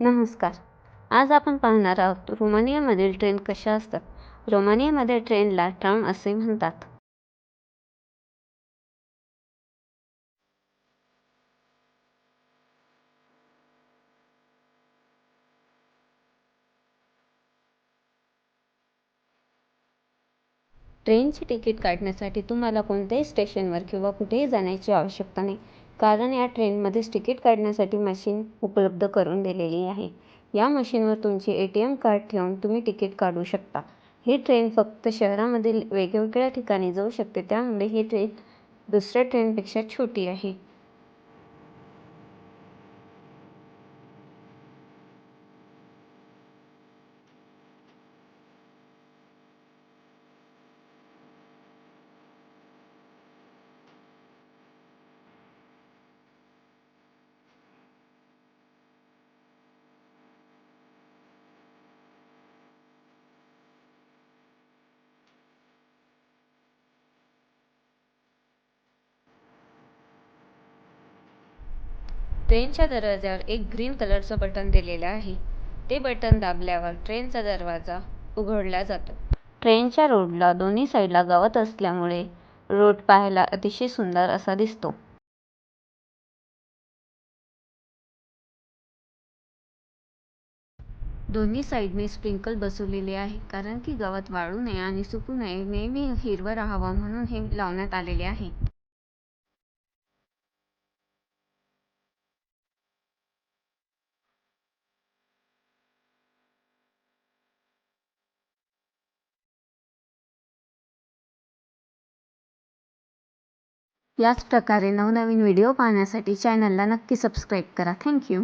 नमस्कार. आज आपण पाहणार आहोत रोमानियामधील ट्रेन कशा असतात? रोमानियामध्ये ट्रेनला ट्राम असे म्हणतात. ट्रेनची तिकीट काढण्यासाठी तुम्हाला कोणत्याही स्टेशनवर किंवा कुठेही जाण्याची आवश्यकता नाही. कारण या ट्रेनमध्येच तिकीट काढण्यासाठी मशीन उपलब्ध करून दिलेली आहे. या मशीनवर तुमचे ए टी एम कार्ड ठेवून तुम्ही तिकीट काढू शकता. ही ट्रेन फक्त शहरामधील वेगवेगळ्या ठिकाणी जाऊ शकते. त्यामुळे ही ट्रेन दुसऱ्या ट्रेनपेक्षा छोटी आहे. ट्रेनच्या दरवाज्यावर एक ग्रीन कलरचं बटन दिलेलं आहे. ते बटन दाबल्यावर ट्रेनचा दरवाजा उघडला जातो. ट्रेनच्या रोडला दोन्ही साईडला गवत असल्यामुळे रोड पाहायला अतिशय सुंदर असा दिसतो. दोन्ही साईडने स्प्रिंकल बसवलेले आहे कारण की गवत वाळू नये आणि सुकू नये नेहमी हिरवं राहावं म्हणून हे लावण्यात आलेले आहे. याच प्रकारे नवनवीन व्हिडिओ पाहण्यासाठी चॅनलला नक्की सबस्क्राईब करा. थँक्यू